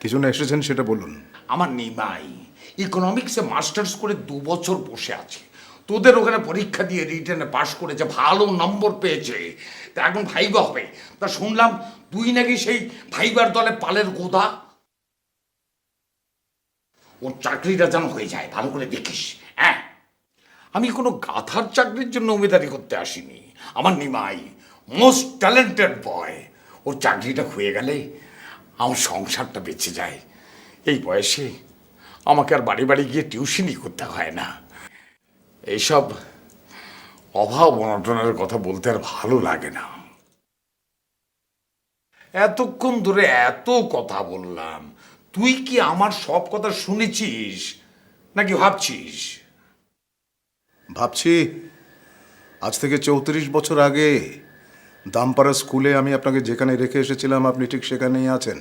কি জন্য এসেছেন সেটা বলুন। আমার নিমাই ইকোনমিক্সে মাস্টার্স করে দু বছর বসে আছে। তোদের ওখানে পরীক্ষা দিয়ে রিটেনে পাশ করেছে, ভালো নম্বর পেয়েছে। তা এখন ভাইবা হবে। তা শুনলাম তুই নাকি সেই ভাইবার দলে পালের গোদা। ওর চাকরিটা যেন হয়ে যায়, ভালো করে দেখিস। হ্যাঁ। আমি কোনো গাথার চাকরির জন্য উমেদারি করতে আসিনি। আমার নিমাই মোস্ট ট্যালেন্টেড বয় ওর চাকরিটা হয়ে গেলে আমার সংসারটা বেঁচে যায়। এই বয়সে আমাকে আর বাড়ি বাড়ি গিয়ে টিউশনই করতে হয় না। এইসব অভাব অনটনের কথা বলতে আর ভালো লাগে না। এতক্ষণ ধরে এত কথা বললাম। তুই কি আমার সব কথা শুনেছিস নাকি ভাবছিস? ভাবছি। আজ থেকে চৌত্রিশ বছর আগে দামপাড়া স্কুলে আমি আপনাকে যেখানে রেখে এসেছিলাম আপনি ঠিক সেখানেই আছেন?